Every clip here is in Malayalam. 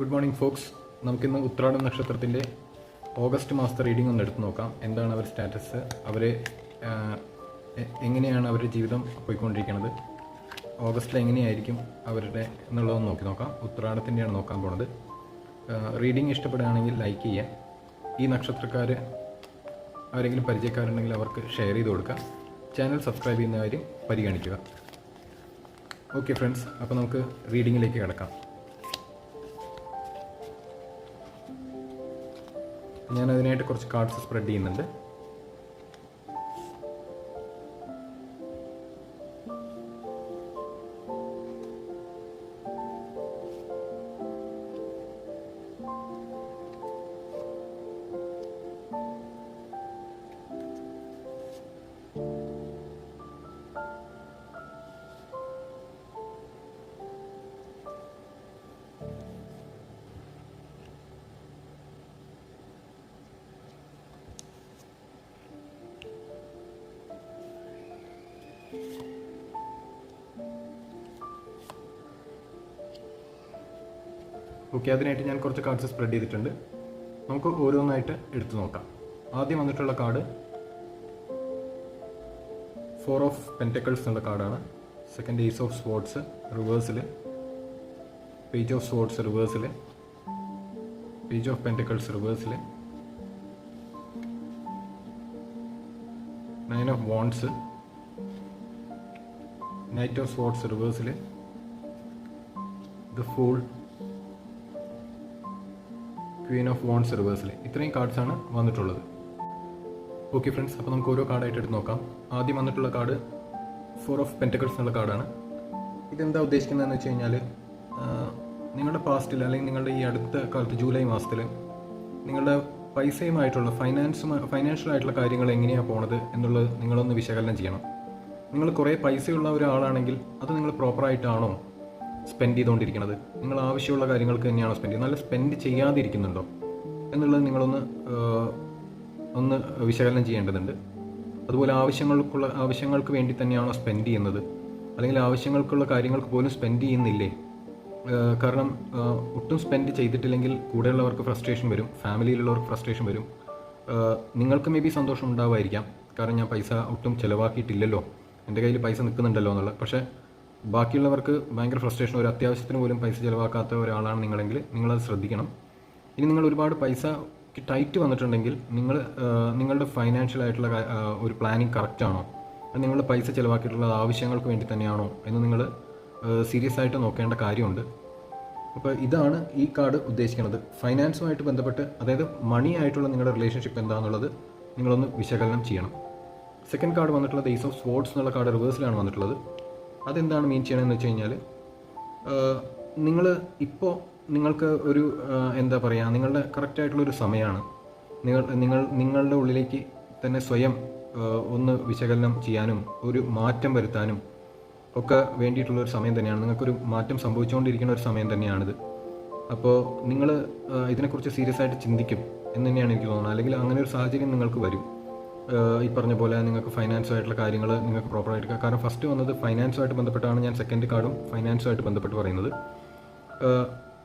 ഗുഡ് മോർണിംഗ് ഫോക്സ് നമുക്കിന്ന് ഉത്രാടം നക്ഷത്രത്തിന്റെ ഓഗസ്റ്റ് മാസത്തെ റീഡിംഗ് ഒന്ന് എടുത്തു നോക്കാം. എന്താണ് അവർ സ്റ്റാറ്റസ് അവർ എങ്ങനെയാണ് അവരുടെ ജീവിതം പോയിക്കൊണ്ടിരിക്കുന്നത്? ഓഗസ്റ്റിൽ എങ്ങനെയായിരിക്കും അവരുടെ എന്നുള്ളതൊന്ന് നോക്കി നോക്കാം. ഉത്രാടത്തിന്റെയാണ് നോക്കാൻ പോണത്. റീഡിംഗ് ഇഷ്ടപ്പെടുകയാണെങ്കിൽ ലൈക്ക് ചെയ്യുക ഈ നക്ഷത്രക്കാർ ആരെങ്കിലും പരിചയക്കാരുണ്ടെങ്കിൽ അവർക്ക് ഷെയർ ചെയ്ത് കൊടുക്കുക ചാനൽ സബ്സ്ക്രൈബ് ചെയ്യുന്ന കാര്യം പരിഗണിക്കുക. ഓക്കെ ഫ്രണ്ട്സ് അപ്പോൾ നമുക്ക് റീഡിങ്ങിലേക്ക് കിടക്കാം. ഞാൻ അതിനായിട്ട് കുറച്ച് കാർഡ്സ് സ്പ്രെഡ് ചെയ്യുന്നുണ്ട്. ഓക്കെ അതിനായിട്ട് ഞാൻ കുറച്ച് കാർഡ്സ് സ്പ്രെഡ് ചെയ്തിട്ടുണ്ട്. നമുക്ക് ഓരോന്നായിട്ട് എടുത്തു നോക്കാം. ആദ്യം വന്നിട്ടുള്ള കാർഡ് ഫോർ ഓഫ് പെന്റക്കിൾസ് എന്നുള്ള കാർഡാണ് സെക്കൻഡ് ഏസ് ഓഫ് സ്പോർട്സ് റിവേഴ്സിൽ പേജ് ഓഫ് സ്പോർട്സ് റിവേഴ്സിൽ page of pentacles റിവേഴ്സിൽ nine of wands knight of swords റിവേഴ്സിൽ the fool queen of wands റിവേഴ്സിൽ ഇത്രയും കാർഡ്സാണ് വന്നിട്ടുള്ളത്. ഓക്കെ ഫ്രണ്ട്സ് അപ്പോൾ നമുക്ക് ഓരോ കാർഡായിട്ട് എടുത്ത് നോക്കാം. ആദ്യം വന്നിട്ടുള്ള കാർഡ് ഫോർ ഓഫ് പെന്റക്കിൾസ് എന്നുള്ള കാർഡാണ് ഇതെന്താ ഉദ്ദേശിക്കുന്നതെന്ന് വെച്ച് കഴിഞ്ഞാൽ നിങ്ങളുടെ പാസ്റ്റിൽ അല്ലെങ്കിൽ നിങ്ങളുടെ ഈ അടുത്ത കാലത്ത് ജൂലൈ മാസത്തിൽ നിങ്ങളുടെ പൈസയുമായിട്ടുള്ള ഫൈനാൻസ് ഫൈനാൻഷ്യൽ ആയിട്ടുള്ള കാര്യങ്ങൾ എങ്ങനെയാണ് പോണത് എന്നുള്ളത് നിങ്ങളൊന്ന് വിശകലനം ചെയ്യണം. നിങ്ങൾ കുറേ പൈസയുള്ള ഒരാളാണെങ്കിൽ അത് നിങ്ങൾ പ്രോപ്പറായിട്ടാണോ സ്പെൻഡ് ചെയ്തുകൊണ്ടിരിക്കുന്നത്. നിങ്ങൾ ആവശ്യമുള്ള കാര്യങ്ങൾക്ക് തന്നെയാണോ സ്പെൻഡ് ചെയ്യുന്നത്? നല്ല സ്പെൻഡ് ചെയ്യാതിരിക്കുന്നുണ്ടോ? എന്നുള്ളത് നിങ്ങളൊന്ന് ഒന്ന് വിശകലനം ചെയ്യേണ്ടതുണ്ട്. അതുപോലെ ആവശ്യങ്ങൾക്കുള്ള ആവശ്യങ്ങൾക്ക് വേണ്ടി തന്നെയാണോ സ്പെൻഡ് ചെയ്യുന്നത്? അല്ലെങ്കിൽ ആവശ്യങ്ങൾക്കുള്ള കാര്യങ്ങൾക്ക് പോലും സ്പെൻഡ് ചെയ്യുന്നില്ലേ? കാരണം ഒട്ടും സ്പെൻഡ് ചെയ്തിട്ടില്ലെങ്കിൽ കൂടെയുള്ളവർക്ക് ഫ്രസ്ട്രേഷൻ വരും ഫാമിലിയിലുള്ളവർക്ക് ഫ്രസ്ട്രേഷൻ വരും. നിങ്ങൾക്ക് മേ ബി സന്തോഷം ഉണ്ടാവുമായിരിക്കാം കാരണം ഞാൻ പൈസ ഒട്ടും ചിലവാക്കിയിട്ടില്ലല്ലോ. എന്റെ കയ്യിൽ പൈസ നിൽക്കുന്നുണ്ടല്ലോ എന്നുള്ളത് പക്ഷേ ബാക്കിയുള്ളവർക്ക് ഭയങ്കര ഫ്രസ്ട്രേഷൻ ഒരു അത്യാവശ്യത്തിന് പോലും പൈസ ചിലവാക്കാത്ത ഒരാളാണ് നിങ്ങളെങ്കിൽ നിങ്ങളത് ശ്രദ്ധിക്കണം. ഇനി നിങ്ങൾ ഒരുപാട് പൈസ ടൈറ്റ് വന്നിട്ടുണ്ടെങ്കിൽ നിങ്ങൾ നിങ്ങളുടെ ഫൈനാൻഷ്യൽ ആയിട്ടുള്ള ഒരു പ്ലാനിങ് കറക്റ്റ് ആണോ? അത് നിങ്ങളുടെ പൈസ ചിലവാക്കിയിട്ടുള്ള ആവശ്യങ്ങൾക്ക് വേണ്ടി തന്നെയാണോ? എന്ന് നിങ്ങൾ സീരിയസ് ആയിട്ട് നോക്കേണ്ട കാര്യമുണ്ട്. അപ്പോൾ ഇതാണ് ഈ കാർഡ് ഉദ്ദേശിക്കുന്നത്. ഫൈനാൻസുമായിട്ട് ബന്ധപ്പെട്ട് അതായത് മണി ആയിട്ടുള്ള നിങ്ങളുടെ റിലേഷൻഷിപ്പ് എന്താണെന്നുള്ളത് നിങ്ങളൊന്ന് വിശകലനം ചെയ്യണം. സെക്കൻഡ് കാർഡ് വന്നിട്ടുള്ളത് ഈസ് ഓഫ് സ്പോർട്സ് എന്നുള്ള കാർഡ് റിവേഴ്സിലാണ് വന്നിട്ടുള്ളത്. അതെന്താണ് മീൻ ചെയ്യണമെന്ന് വെച്ച് കഴിഞ്ഞാൽ നിങ്ങൾ ഇപ്പോൾ നിങ്ങൾക്ക് ഒരു എന്താ പറയുക നിങ്ങളുടെ കറക്റ്റായിട്ടുള്ളൊരു സമയമാണ് നിങ്ങൾ നിങ്ങൾ നിങ്ങളുടെ ഉള്ളിലേക്ക് തന്നെ സ്വയം ഒന്ന് വിശകലനം ചെയ്യാനും ഒരു മാറ്റം വരുത്താനും ഒക്കെ വേണ്ടിയിട്ടുള്ള ഒരു സമയം തന്നെയാണ്. നിങ്ങൾക്കൊരു മാറ്റം സംഭവിച്ചുകൊണ്ടിരിക്കുന്ന ഒരു സമയം തന്നെയാണിത്. അപ്പോൾ നിങ്ങൾ ഇതിനെക്കുറിച്ച് സീരിയസ് ആയിട്ട് ചിന്തിക്കും എന്ന് തന്നെയാണ് എനിക്ക് തോന്നുന്നത്. അല്ലെങ്കിൽ അങ്ങനെ ഒരു സാഹചര്യം നിങ്ങൾക്ക് വരും. ഈ പറഞ്ഞ പോലെ നിങ്ങൾക്ക് ഫൈനാൻസുമായിട്ടുള്ള കാര്യങ്ങൾ നിങ്ങൾക്ക് പ്രോപ്പറായിട്ട് കാരണം ഫസ്റ്റ് വന്നത് ഫൈനാൻസുമായിട്ട് ബന്ധപ്പെട്ടാണ് ഞാൻ സെക്കൻഡ് കാർഡും ഫൈനാൻസുമായിട്ട് ബന്ധപ്പെട്ട് പറയുന്നത്.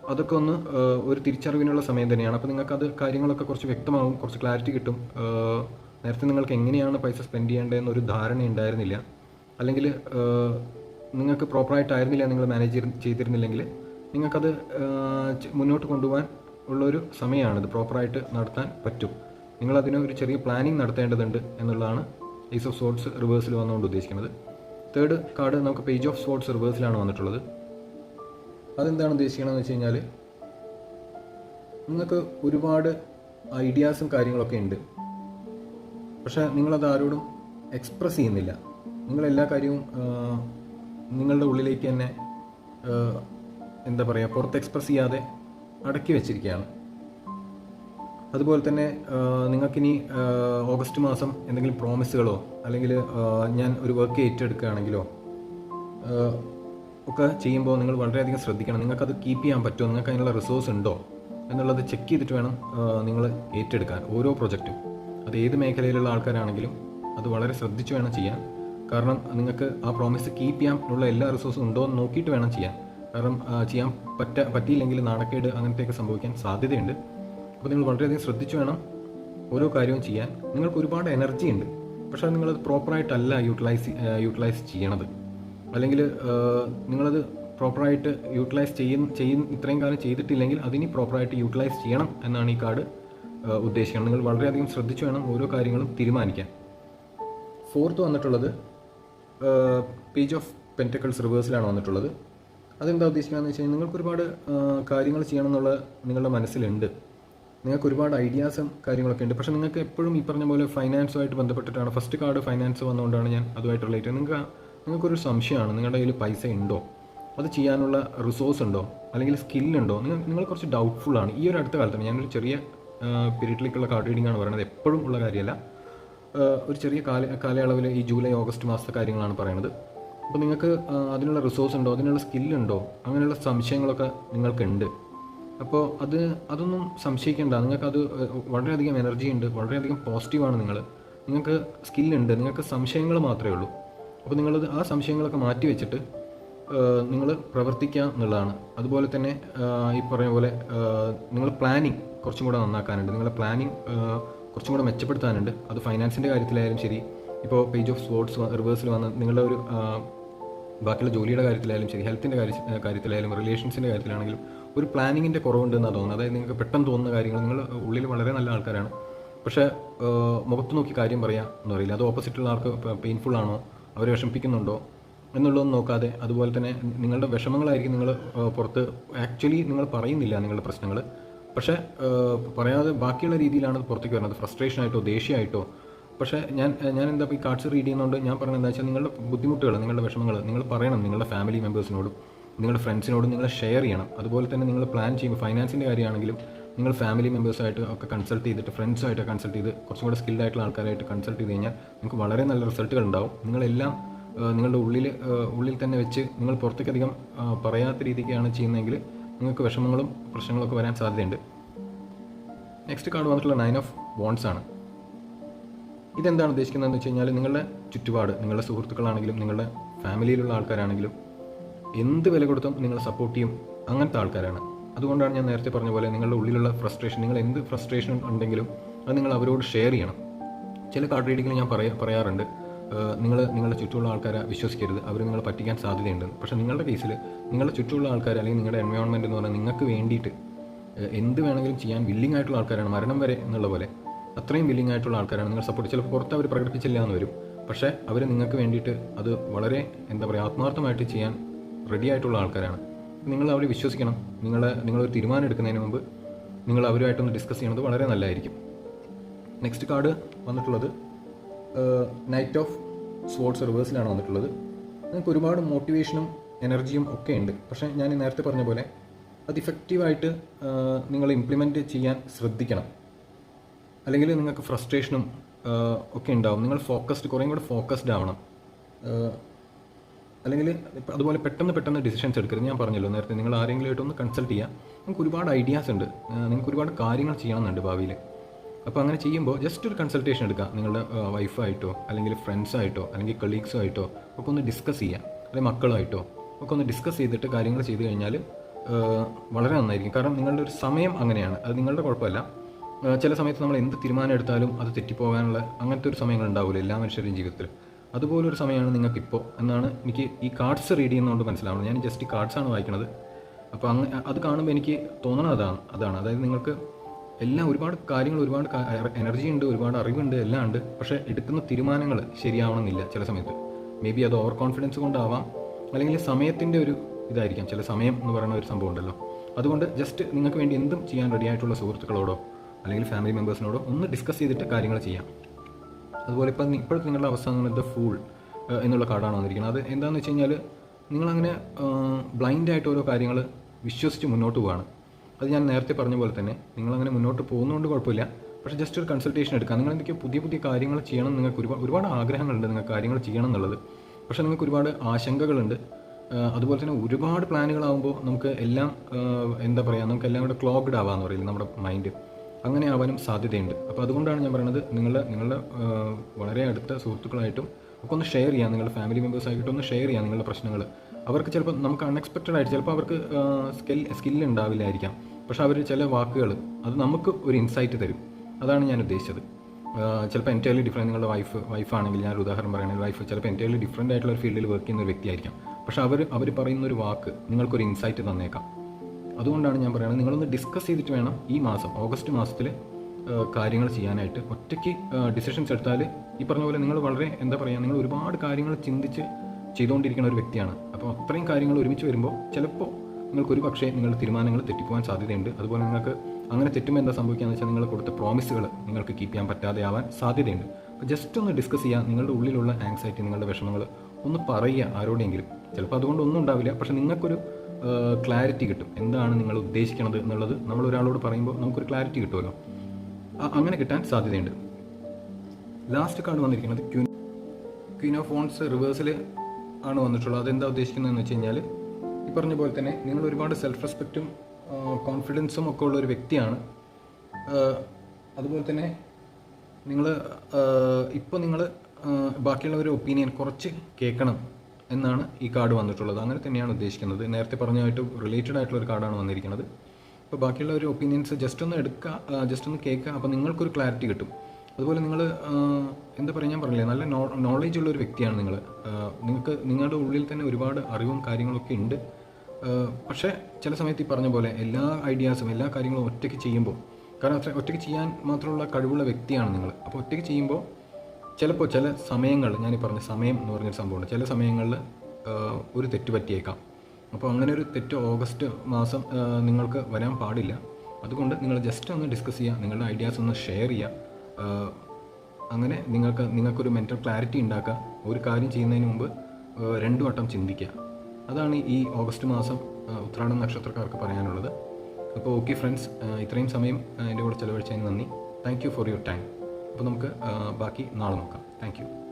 അതൊക്കെ ഒന്ന് ഒരു തിരിച്ചറിവിനുള്ള സമയം തന്നെയാണ്. അപ്പോൾ നിങ്ങൾക്ക് അത് കാര്യങ്ങളൊക്കെ കുറച്ച് വ്യക്തമാവും കുറച്ച് ക്ലാരിറ്റി കിട്ടും. നേരത്തെ നിങ്ങൾക്ക് എങ്ങനെയാണ് പൈസ സ്പെൻഡ് ചെയ്യേണ്ടതെന്ന് ഒരു ധാരണ ഉണ്ടായിരുന്നില്ല. അല്ലെങ്കിൽ നിങ്ങൾക്ക് പ്രോപ്പറായിട്ടായിരുന്നില്ല നിങ്ങൾ മാനേജ് ചെയ്തിരുന്നില്ലെങ്കിൽ നിങ്ങൾക്കത് മുന്നോട്ട് കൊണ്ടുപോകാൻ ഉള്ളൊരു സമയമാണിത്. പ്രോപ്പറായിട്ട് നടത്താൻ പറ്റും. നിങ്ങളതിന് ഒരു ചെറിയ പ്ലാനിങ് നടത്തേണ്ടതുണ്ട് എന്നുള്ളതാണ് ഏസ് ഓഫ് സോർട്സ് റിവേഴ്സിൽ വന്നുകൊണ്ട് ഉദ്ദേശിക്കുന്നത്. തേർഡ് കാർഡ് നമുക്ക് പേജ് ഓഫ് സോർട്സ് റിവേഴ്സിലാണ് വന്നിട്ടുള്ളത്. അതെന്താണ് ഉദ്ദേശിക്കണമെന്ന് വെച്ച് കഴിഞ്ഞാൽ നിങ്ങൾക്ക് ഒരുപാട് ഐഡിയാസും കാര്യങ്ങളൊക്കെ ഉണ്ട്. പക്ഷേ നിങ്ങളത് ആരോടും എക്സ്പ്രസ് ചെയ്യുന്നില്ല. നിങ്ങളെല്ലാ കാര്യവും നിങ്ങളുടെ ഉള്ളിലേക്ക് തന്നെ എന്താ പറയുക പുറത്ത് എക്സ്പ്രസ് ചെയ്യാതെ അടക്കി വെച്ചിരിക്കുകയാണ്. അതുപോലെ തന്നെ നിങ്ങൾക്കിനി ഓഗസ്റ്റ് മാസം എന്തെങ്കിലും പ്രോമിസുകളോ അല്ലെങ്കിൽ ഞാൻ ഒരു വർക്ക് ഏറ്റെടുക്കുകയാണെങ്കിലോ ഒക്കെ ചെയ്യുമ്പോൾ നിങ്ങൾ വളരെയധികം ശ്രദ്ധിക്കണം. നിങ്ങൾക്കത് കീപ്പ് ചെയ്യാൻ പറ്റുമോ? നിങ്ങൾക്ക് അതിനുള്ള റിസോഴ്സ് ഉണ്ടോ? എന്നുള്ളത് ചെക്ക് ചെയ്തിട്ട് വേണം നിങ്ങൾ ഏറ്റെടുക്കാൻ ഓരോ പ്രൊജക്റ്റും അത് ഏത് മേഖലയിലുള്ള ആൾക്കാരാണെങ്കിലും അത് വളരെ ശ്രദ്ധിച്ച് വേണം ചെയ്യാൻ. കാരണം നിങ്ങൾക്ക് ആ പ്രോമിസ് കീപ്പ് ചെയ്യാനുള്ള എല്ലാ റിസോഴ്സും ഉണ്ടോ എന്ന് നോക്കിയിട്ട് വേണം ചെയ്യാൻ. കാരണം ചെയ്യാൻ പറ്റ പറ്റിയില്ലെങ്കിൽ നാണക്കേട് അങ്ങനത്തെയൊക്കെ സംഭവിക്കാൻ സാധ്യതയുണ്ട്. അപ്പോൾ നിങ്ങൾ വളരെയധികം ശ്രദ്ധിച്ചു വേണം ഓരോ കാര്യവും ചെയ്യാൻ. നിങ്ങൾക്ക് ഒരുപാട് എനർജി ഉണ്ട്. പക്ഷേ നിങ്ങളത് പ്രോപ്പറായിട്ടല്ല യൂട്ടിലൈസ് യൂട്ടിലൈസ് ചെയ്യണത്. അല്ലെങ്കിൽ നിങ്ങളത് പ്രോപ്പറായിട്ട് യൂട്ടിലൈസ് ചെയ്യുന്ന ചെയ്യുന്ന ഇത്രയും കാലം ചെയ്തിട്ടില്ലെങ്കിൽ അതിനി പ്രോപ്പറായിട്ട് യൂട്ടിലൈസ് ചെയ്യണം എന്നാണ് ഈ കാർഡ് ഉദ്ദേശിക്കുന്നത്. നിങ്ങൾ വളരെയധികം ശ്രദ്ധിച്ചു വേണം ഓരോ കാര്യങ്ങളും തീരുമാനിക്കാൻ. ഫോർത്ത് വന്നിട്ടുള്ളത് പേജ് ഓഫ് പെന്റക്കിൾസ് റിവേഴ്സിലാണ് വന്നിട്ടുള്ളത്. അതെന്താ ഉദ്ദേശിക്കുകയെന്ന് വെച്ച് കഴിഞ്ഞാൽ നിങ്ങൾക്ക് ഒരുപാട് കാര്യങ്ങൾ ചെയ്യണം എന്നുള്ള നിങ്ങളുടെ മനസ്സിലുണ്ട്. നിങ്ങൾക്ക് ഒരുപാട് ഐഡിയാസും കാര്യങ്ങളൊക്കെ ഉണ്ട്. പക്ഷേ നിങ്ങൾക്ക് എപ്പോഴും ഈ പറഞ്ഞ പോലെ ഫൈനാൻസുമായിട്ട് ബന്ധപ്പെട്ടിട്ടാണ്. ഫസ്റ്റ് കാർഡ് ഫൈനാൻസ് വന്നുകൊണ്ടാണ് ഞാൻ അതുമായിട്ട് റിലേറ്റ് നിങ്ങൾക്ക് നിങ്ങൾക്കൊരു സംശയമാണ്. നിങ്ങളുടെ കയ്യിൽ പൈസ ഉണ്ടോ? അത് ചെയ്യാനുള്ള റിസോഴ്സ് ഉണ്ടോ? അല്ലെങ്കിൽ സ്കില്ലുണ്ടോ നിങ്ങൾ നിങ്ങൾ കുറച്ച് ഡൗട്ട്ഫുൾ ആണ്. ഈ ഒരു അടുത്ത കാലത്താണ് ഞാനൊരു ചെറിയ പീരീഡിലേക്കുള്ള കാർഡ് റീഡിംഗ് ആണ് പറയുന്നത്. എപ്പോഴും ഉള്ള കാര്യമല്ല. ഒരു ചെറിയ കാല കാലയളവിൽ ഈ ജൂലൈ ഓഗസ്റ്റ് മാസത്തെ കാര്യങ്ങളാണ് പറയുന്നത്. അപ്പോൾ നിങ്ങൾക്ക് അതിനുള്ള റിസോഴ്സ് ഉണ്ടോ? അതിനുള്ള സ്കില്ലുണ്ടോ അങ്ങനെയുള്ള സംശയങ്ങളൊക്കെ നിങ്ങൾക്കുണ്ട്. അപ്പോൾ അത് അതൊന്നും സംശയിക്കേണ്ട. നിങ്ങൾക്കത് അത് വളരെയധികം എനർജി ഉണ്ട് വളരെയധികം പോസിറ്റീവാണ് നിങ്ങൾ നിങ്ങൾക്ക് സ്കില്ലുണ്ട് നിങ്ങൾക്ക് സംശയങ്ങൾ മാത്രമേ ഉള്ളൂ. അപ്പോൾ നിങ്ങളത് ആ സംശയങ്ങളൊക്കെ മാറ്റി വെച്ചിട്ട് നിങ്ങൾ പ്രവർത്തിക്കുക എന്നുള്ളതാണ്. അതുപോലെ തന്നെ ഈ പറഞ്ഞ പോലെ നിങ്ങൾ പ്ലാനിങ് കുറച്ചും കൂടെ നന്നാക്കാനുണ്ട്. നിങ്ങളുടെ പ്ലാനിങ് കുറച്ചും കൂടെ മെച്ചപ്പെടുത്താനുണ്ട്. അത് ഫൈനാൻസിന്റെ കാര്യത്തിലായാലും ശരി. ഇപ്പോൾ പേജ് ഓഫ് സ്പോർട്സ് റിവേഴ്സിൽ വന്ന് നിങ്ങളുടെ ഒരു ബാക്കിയുള്ള ജോലിയുടെ കാര്യത്തിലായാലും ശരി ഹെൽത്തിന്റെ കാര്യ കാര്യത്തിലായാലും റിലേഷൻസിന്റെ കാര്യത്തിലാണെങ്കിലും ഒരു പ്ലാനിങ്ങിന്റെ കുറവുണ്ടെന്നാണ് തോന്നുന്നത്. അതായത് നിങ്ങൾക്ക് പെട്ടെന്ന് തോന്നുന്ന കാര്യങ്ങൾ നിങ്ങൾ ഉള്ളിൽ വളരെ നല്ല ആൾക്കാരാണ്. പക്ഷേ മുഖത്ത് നോക്കി കാര്യം പറയാം എന്ന് പറയില്ല. അത് ഓപ്പോസിറ്റുള്ള ആൾക്ക് പെയിൻഫുൾ ആണോ? അവരെ വിഷമിപ്പിക്കുന്നുണ്ടോ? എന്നുള്ളതൊന്നും നോക്കാതെ അതുപോലെ തന്നെ നിങ്ങളുടെ വിഷമങ്ങളായിരിക്കും നിങ്ങൾ പുറത്ത് ആക്ച്വലി നിങ്ങൾ പറയുന്നില്ല നിങ്ങളുടെ പ്രശ്നങ്ങൾ. പക്ഷേ പറയാതെ ബാക്കിയുള്ള രീതിയിലാണ് പുറത്തേക്ക് വരുന്നത്. ഫ്രസ്ട്രേഷനായിട്ടോ ദേഷ്യമായിട്ടോ പക്ഷേ ഞാൻ ഞാൻ എന്താ ഈ കാർഡ്സ് റീഡ് ചെയ്യുന്നതുകൊണ്ട് ഞാൻ പറഞ്ഞത് എന്താ വെച്ചാൽ നിങ്ങളുടെ ബുദ്ധിമുട്ടുകൾ നിങ്ങളുടെ വിഷമങ്ങൾ നിങ്ങൾ പറയണം നിങ്ങളുടെ ഫാമിലി മെമ്പേഴ്സിനോടും നിങ്ങളുടെ ഫ്രണ്ട്സിനോടും നിങ്ങൾ ഷെയർ ചെയ്യണം. അതുപോലെ തന്നെ നിങ്ങൾ പ്ലാൻ ചെയ്യുമ്പോൾ ഫൈനാൻസിന്റെ കാര്യമാണെങ്കിലും നിങ്ങൾ ഫാമിലി മെമ്പേഴ്സായിട്ട് ഒക്കെ കൺസൾട്ട് ചെയ്തിട്ട് ഫ്രണ്ട്സായിട്ട് കൺസൾട്ട് ചെയ്ത് കുറച്ചും കൂടെ സ്കിൽഡ് ആയിട്ടുള്ള ആൾക്കാരായിട്ട് കൺസൾട്ട് ചെയ്ത് കഴിഞ്ഞാൽ നിങ്ങൾക്ക് വളരെ നല്ല റിസൾട്ടുകൾ ഉണ്ടാവും. നിങ്ങളെല്ലാം നിങ്ങളുടെ ഉള്ളിൽ ഉള്ളിൽ തന്നെ വെച്ച് നിങ്ങൾ പുറത്തേക്കധികം പറയാത്ത രീതിക്കാണ് ചെയ്യുന്നതെങ്കിൽ നിങ്ങൾക്ക് വിഷമങ്ങളും പ്രശ്നങ്ങളൊക്കെ വരാൻ സാധ്യതയുണ്ട്. നെക്സ്റ്റ് കാർഡ് വന്നിട്ടുള്ള നയൻ ഓഫ് വോൺസ് ആണ്. ഇതെന്താണ് ഉദ്ദേശിക്കുന്നതെന്ന് വെച്ച് കഴിഞ്ഞാൽ നിങ്ങളുടെ ചുറ്റുപാട് നിങ്ങളുടെ സുഹൃത്തുക്കളാണെങ്കിലും നിങ്ങളുടെ ഫാമിലിയിലുള്ള ആൾക്കാരാണെങ്കിലും എന്ത് വില കൊടുത്തും നിങ്ങൾ സപ്പോർട്ട് ചെയ്യും അങ്ങനത്തെ ആൾക്കാരാണ്. അതുകൊണ്ടാണ് ഞാൻ നേരത്തെ പറഞ്ഞ പോലെ നിങ്ങളുടെ ഉള്ളിലുള്ള ഫ്രസ്ട്രേഷൻ നിങ്ങൾ എന്ത് ഫ്രസ്ട്രേഷൻ ഉണ്ടെങ്കിലും അത് നിങ്ങൾ അവരോട് ഷെയർ ചെയ്യണം. ചില കാർഡ് റീഡിങ്ങിൽ ഞാൻ പറയാ പറയാറുണ്ട്. നിങ്ങൾ നിങ്ങളുടെ ചുറ്റുമുള്ള ആൾക്കാരെ വിശ്വസിക്കരുത്. അവർ നിങ്ങളെ പറ്റിക്കാൻ സാധ്യതയുണ്ട്. പക്ഷേ നിങ്ങളുടെ കേസിൽ നിങ്ങളുടെ ചുറ്റുമുള്ള ആൾക്കാർ അല്ലെങ്കിൽ നിങ്ങളുടെ എൻവയോൺമെന്റ് എന്ന് പറഞ്ഞാൽ നിങ്ങൾക്ക് വേണ്ടിയിട്ട് എന്ത് വേണമെങ്കിലും ചെയ്യാൻ വില്ലിംഗ് ആയിട്ടുള്ള ആൾക്കാരാണ് മരണം വരെ എന്നുള്ള പോലെ. അത്രയും വില്ലിംഗ് ആയിട്ടുള്ള ആൾക്കാരാണ്. നിങ്ങൾ സപ്പോർട്ട് ചിലപ്പോൾ പുറത്ത് അവർ പ്രകടിപ്പിച്ചില്ല എന്ന് വരും. പക്ഷേ അവർ നിങ്ങൾക്ക് വേണ്ടിയിട്ട് അത് വളരെ എന്താ പറയുക ആത്മാർത്ഥമായിട്ട് ചെയ്യാൻ റെഡി ആയിട്ടുള്ള ആൾക്കാരാണ്. നിങ്ങൾ അവരെ വിശ്വസിക്കണം. നിങ്ങൾ നിങ്ങളൊരു തീരുമാനം എടുക്കുന്നതിന് മുമ്പ് നിങ്ങൾ അവരുമായിട്ടൊന്ന് ഡിസ്കസ് ചെയ്യുന്നത് വളരെ നല്ലതായിരിക്കും. നെക്സ്റ്റ് കാർഡ് വന്നിട്ടുള്ളത് നൈറ്റ് ഓഫ് സ്പോർട്സ് റിവേഴ്സിലാണ് വന്നിട്ടുള്ളത്. നിങ്ങൾക്ക് ഒരുപാട് മോട്ടിവേഷനും എനർജിയും ഒക്കെ ഉണ്ട്. പക്ഷേ ഞാൻ നേരത്തെ പറഞ്ഞ പോലെ അത് ഇഫക്റ്റീവായിട്ട് നിങ്ങൾ ഇംപ്ലിമെന്റ് ചെയ്യാൻ ശ്രദ്ധിക്കണം. അല്ലെങ്കിൽ നിങ്ങൾക്ക് ഫ്രസ്ട്രേഷനും ഒക്കെ ഉണ്ടാവും. നിങ്ങൾ ഫോക്കസ്ഡ് കുറേ കൂടെ ഫോക്കസ്ഡ് ആവണം. അല്ലെങ്കിൽ അതുപോലെ പെട്ടെന്ന് പെട്ടെന്ന് ഡിസിഷൻസ് എടുക്കരുത്. ഞാൻ പറഞ്ഞല്ലോ നേരത്തെ നിങ്ങൾ ആരെങ്കിലും ആയിട്ടൊന്ന് കൺസൾട്ട് ചെയ്യുക നിങ്ങൾക്ക് ഒരുപാട് ഐഡിയാസ് ഉണ്ട്. നിങ്ങൾക്ക് ഒരുപാട് കാര്യങ്ങൾ ചെയ്യണമെന്നുണ്ട് ഭാവിയിൽ. അപ്പോൾ അങ്ങനെ ചെയ്യുമ്പോൾ ജസ്റ്റ് ഒരു കൺസൾട്ടേഷൻ എടുക്കുക നിങ്ങളുടെ വൈഫായിട്ടോ അല്ലെങ്കിൽ ഫ്രണ്ട്സായിട്ടോ അല്ലെങ്കിൽ കളീഗ്സുമായിട്ടോ ആയിട്ടോ ഒക്കെ ഒന്ന് ഡിസ്കസ് ചെയ്യുക അല്ലെങ്കിൽ മക്കളായിട്ടോ ഒക്കെ ഒന്ന് ഡിസ്കസ് ചെയ്തിട്ട് കാര്യങ്ങൾ ചെയ്തു കഴിഞ്ഞാൽ വളരെ നന്നായിരിക്കും. കാരണം നിങ്ങളുടെ ഒരു സമയം അങ്ങനെയാണ്. അത് നിങ്ങളുടെ കുഴപ്പമല്ല. ചില സമയത്ത് നമ്മൾ എന്ത് തീരുമാനം എടുത്താലും അത് തെറ്റിപ്പോകാനുള്ള അങ്ങനത്തെ ഒരു സമയങ്ങൾ ഉണ്ടാവില്ല എല്ലാ മനുഷ്യരുടെയും ജീവിതത്തിൽ. അതുപോലൊരു സമയമാണ് നിങ്ങൾക്ക് ഇപ്പോൾ എന്നാണ് എനിക്ക് ഈ കാർഡ്സ് റീഡ് ചെയ്യുന്നതുകൊണ്ട് മനസ്സിലാവുന്നത്. ഞാൻ ജസ്റ്റ് കാർഡ്സാണ് വായിക്കുന്നത്. അപ്പോൾ അങ്ങ് അത് കാണുമ്പോൾ എനിക്ക് തോന്നണം അതാണ് അതാണ്. അതായത് നിങ്ങൾക്ക് എല്ലാം ഒരുപാട് കാര്യങ്ങൾ ഒരുപാട് എനർജി ഉണ്ട് ഒരുപാട് അറിവുണ്ട് എല്ലാം ഉണ്ട്. പക്ഷേ എടുക്കുന്ന തീരുമാനങ്ങൾ ശരിയാവണമെന്നില്ല ചില സമയത്ത്. മേ ബി അത് ഓവർ കോൺഫിഡൻസ് കൊണ്ടാവാം അല്ലെങ്കിൽ സമയത്തിന്റെ ഒരു ഇതായിരിക്കാം. ചില സമയം എന്ന് പറയുന്ന ഒരു സംഭവം ഉണ്ടല്ലോ. അതുകൊണ്ട് ജസ്റ്റ് നിങ്ങൾക്ക് വേണ്ടി എന്തും ചെയ്യാൻ റെഡി ആയിട്ടുള്ള സുഹൃത്തുക്കളോടോ അല്ലെങ്കിൽ ഫാമിലി മെമ്പേഴ്സിനോടോ ഒന്ന് ഡിസ്കസ് ചെയ്തിട്ട് കാര്യങ്ങൾ ചെയ്യാം. അതുപോലെ ഇപ്പം ഇപ്പോഴത്തെ നിങ്ങളുടെ അവസ്ഥ എന്ന് പറയുന്നത് ഫൂൾ എന്നുള്ള കാർഡാണ് വന്നിരിക്കുന്നത്. അത് എന്താണെന്ന് വെച്ച് കഴിഞ്ഞാൽ നിങ്ങളങ്ങനെ ബ്ലൈൻഡായിട്ട് ഓരോ കാര്യങ്ങൾ വിശ്വസിച്ച് മുന്നോട്ട് പോവാണ്. അത് ഞാൻ നേരത്തെ പറഞ്ഞ പോലെ തന്നെ നിങ്ങളങ്ങനെ മുന്നോട്ട് പോകുന്നതുകൊണ്ട് കുഴപ്പമില്ല. പക്ഷേ ജസ്റ്റ് ഒരു കൺസൾട്ടേഷൻ എടുക്കാം. നിങ്ങൾ എന്തൊക്കെയോ പുതിയ പുതിയ കാര്യങ്ങൾ ചെയ്യണം നിങ്ങൾക്ക് ഒരുപാട് ഒരുപാട് ആഗ്രഹങ്ങളുണ്ട് നിങ്ങൾക്ക് കാര്യങ്ങൾ ചെയ്യണം എന്നുള്ളത്. പക്ഷേ നിങ്ങൾക്ക് ഒരുപാട് ആശങ്കകളുണ്ട്. അതുപോലെ തന്നെ ഒരുപാട് പ്ലാനുകളാകുമ്പോൾ നമുക്ക് എല്ലാം എന്താ പറയുക നമുക്ക് എല്ലാം കൂടെ ക്ലോഗ്ഡ് ആവാന്ന് പറയില്ല നമ്മുടെ മൈൻഡ് അങ്ങനെ ആവാനും സാധ്യതയുണ്ട്. അപ്പോൾ അതുകൊണ്ടാണ് ഞാൻ പറയുന്നത് നിങ്ങൾ നിങ്ങളുടെ വളരെ അടുത്ത സുഹൃത്തുക്കളായിട്ടും ഒക്കെ ഒന്ന് ഷെയർ ചെയ്യാം നിങ്ങളുടെ ഫാമിലി മെമ്പേഴ്സായിട്ടും ഒന്ന് ഷെയർ ചെയ്യാം നിങ്ങളുടെ പ്രശ്നങ്ങൾ. അവർക്ക് ചിലപ്പോൾ നമുക്ക് അൺഎക്സ്പെക്റ്റഡ് ആയിട്ട് ചിലപ്പോൾ അവർക്ക് സ്കിൽ സ്കിൽ ഉണ്ടാവില്ലായിരിക്കാം. പക്ഷെ അവർ ചില വാക്കുകൾ അത് നമുക്ക് ഒരു ഇൻസൈറ്റ് തരും. അതാണ് ഞാൻ ഉദ്ദേശിച്ചത്. ചിലപ്പോൾ എന്റയർലി ഡിഫറെന്റ് നിങ്ങളുടെ വൈഫ് വൈഫാണെങ്കിൽ ഞാൻ ഒരു ഉദാഹരണം പറയുകയാണെങ്കിൽ വൈഫ് ചിലപ്പോൾ എന്റയർലി ഡിഫറെന്റ് ആയിട്ടുള്ള ഒരു ഫീൽഡിൽ വർക്ക് ചെയ്യുന്ന ഒരു വ്യക്തിയായിരിക്കാം. പക്ഷേ അവർ അവർ പറയുന്ന ഒരു വാക്ക് നിങ്ങൾക്കൊരു ഇൻസൈറ്റ് തന്നേക്കാം. അതുകൊണ്ടാണ് ഞാൻ പറയുന്നത്. നിങ്ങളൊന്ന് ഡിസ്കസ് ചെയ്തിട്ട് വേണം ഈ മാസം ഓഗസ്റ്റ് മാസത്തിൽ കാര്യങ്ങൾ ചെയ്യാനായിട്ട്. ഒറ്റയ്ക്ക് ഡിസിഷൻസ് എടുത്താൽ ഈ പറഞ്ഞ പോലെ നിങ്ങൾ വളരെ എന്താ പറയുക നിങ്ങൾ ഒരുപാട് കാര്യങ്ങൾ ചിന്തിച്ച് ചെയ്തുകൊണ്ടിരിക്കുന്ന ഒരു വ്യക്തിയാണ്. അപ്പോൾ അത്രയും കാര്യങ്ങൾ ഒരുമിച്ച് വരുമ്പോൾ ചിലപ്പോൾ നിങ്ങൾക്ക് ഒരു പക്ഷേ നിങ്ങളുടെ തീരുമാനങ്ങൾ തെറ്റിപ്പോകാൻ സാധ്യതയുണ്ട്. അതുപോലെ നിങ്ങൾക്ക് അങ്ങനെ തെറ്റുമ്പോൾ എന്താ സംഭവിക്കുകയെന്ന് വെച്ചാൽ നിങ്ങൾ കൊടുത്ത പ്രോമിസുകൾ നിങ്ങൾക്ക് കീപ്പ് ചെയ്യാൻ പറ്റാതെ ആവാൻ സാധ്യതയുണ്ട്. അപ്പോൾ ജസ്റ്റ് ഒന്ന് ഡിസ്കസ് ചെയ്യുക നിങ്ങളുടെ ഉള്ളിലുള്ള ആങ്സൈറ്റി നിങ്ങളുടെ വിഷമങ്ങൾ ഒന്ന് പറയുക ആരോടെങ്കിലും. ചിലപ്പോൾ അതുകൊണ്ട് ഒന്നും ഉണ്ടാവില്ല. പക്ഷേ നിങ്ങൾക്കൊരു ക്ലാരിറ്റി കിട്ടും. എന്താണ് നിങ്ങൾ ഉദ്ദേശിക്കുന്നത് എന്നുള്ളത് നമ്മൾ ഒരാളോട് പറയുമ്പോൾ നമുക്കൊരു ക്ലാരിറ്റി കിട്ടുമല്ലോ. അങ്ങനെ കിട്ടാൻ സാധ്യതയുണ്ട്. ലാസ്റ്റ് കാർഡ് വന്നിരിക്കുന്നത് ക്യൂൻ ക്വീൻ ഓഫ് ഫോൺസ് റിവേഴ്സിൽ ആണ് വന്നിട്ടുള്ളത്. അതെന്താ ഉദ്ദേശിക്കുന്നതെന്ന് വെച്ച് കഴിഞ്ഞാൽ ഈ പറഞ്ഞ പോലെ തന്നെ നിങ്ങൾ ഒരുപാട് സെൽഫ് റെസ്പെക്റ്റും കോൺഫിഡൻസും ഒക്കെ ഉള്ള ഒരു വ്യക്തിയാണ്. അതുപോലെ തന്നെ നിങ്ങൾ ഇപ്പോൾ നിങ്ങൾ ബാക്കിയുള്ളവരുടെ ഒപ്പീനിയൻ കുറച്ച് കേൾക്കണം. എന്നാണ് ഈ കാർഡ് വന്നിട്ടുള്ളത്. അങ്ങനെ തന്നെയാണ് ഉദ്ദേശിക്കുന്നത്. നേരത്തെ പറഞ്ഞതായിട്ട് റിലേറ്റഡ് ആയിട്ടുള്ള ഒരു കാർഡാണ് വന്നിരിക്കുന്നത്. അപ്പോൾ ബാക്കിയുള്ള ഒരു ഒപ്പീനിയൻസ് ജസ്റ്റ് ഒന്ന് എടുക്കുക ജസ്റ്റ് ഒന്ന് കേൾക്കുക അപ്പോൾ നിങ്ങൾക്കൊരു ക്ലാരിറ്റി കിട്ടും. അതുപോലെ നിങ്ങൾ എന്താ പറയുക ഞാൻ പറഞ്ഞില്ലേ നല്ല നോളേജ് ഉള്ള ഒരു വ്യക്തിയാണ് നിങ്ങൾ നിങ്ങൾക്ക് നിങ്ങളുടെ ഉള്ളിൽ തന്നെ ഒരുപാട് അറിവും കാര്യങ്ങളൊക്കെ ഉണ്ട്. പക്ഷേ ചില സമയത്ത് ഈ പറഞ്ഞ പോലെ എല്ലാ ഐഡിയാസും എല്ലാ കാര്യങ്ങളും ഒറ്റയ്ക്ക് ചെയ്യുമ്പോൾ കാരണം അത്ര ഒറ്റയ്ക്ക് ചെയ്യാൻ മാത്രമുള്ള കഴിവുള്ള വ്യക്തിയാണ് നിങ്ങൾ അപ്പോൾ ഒറ്റയ്ക്ക് ചെയ്യുമ്പോൾ ചിലപ്പോൾ ചില സമയങ്ങൾ ഞാൻ പറഞ്ഞ സമയം എന്ന് പറഞ്ഞൊരു സംഭവമുണ്ട്. ചില സമയങ്ങളിൽ ഒരു തെറ്റ് പറ്റിയേക്കാം. അപ്പോൾ അങ്ങനെ ഒരു തെറ്റ് ഓഗസ്റ്റ് മാസം നിങ്ങൾക്ക് വരാൻ പാടില്ല. അതുകൊണ്ട് നിങ്ങൾ ജസ്റ്റ് ഒന്ന് ഡിസ്കസ് ചെയ്യുക നിങ്ങളുടെ ഐഡിയാസ് ഒന്ന് ഷെയർ ചെയ്യുക. അങ്ങനെ നിങ്ങൾക്ക് നിങ്ങൾക്കൊരു മെന്റൽ ക്ലാരിറ്റി ഉണ്ടാക്കുക. ഒരു കാര്യം ചെയ്യുന്നതിന് മുമ്പ് രണ്ടു വട്ടം ചിന്തിക്കുക. അതാണ് ഈ ഓഗസ്റ്റ് മാസം ഉത്രാടം നക്ഷത്രക്കാർക്ക് പറയാനുള്ളത്. അപ്പോൾ ഓക്കെ ഫ്രണ്ട്സ് ഇത്രയും സമയം എന്റെ കൂടെ ചിലവഴിച്ചതിന് നന്ദി. Thank you for your time അപ്പോൾ നമുക്ക് ബാക്കി നാളെ നോക്കാം. താങ്ക്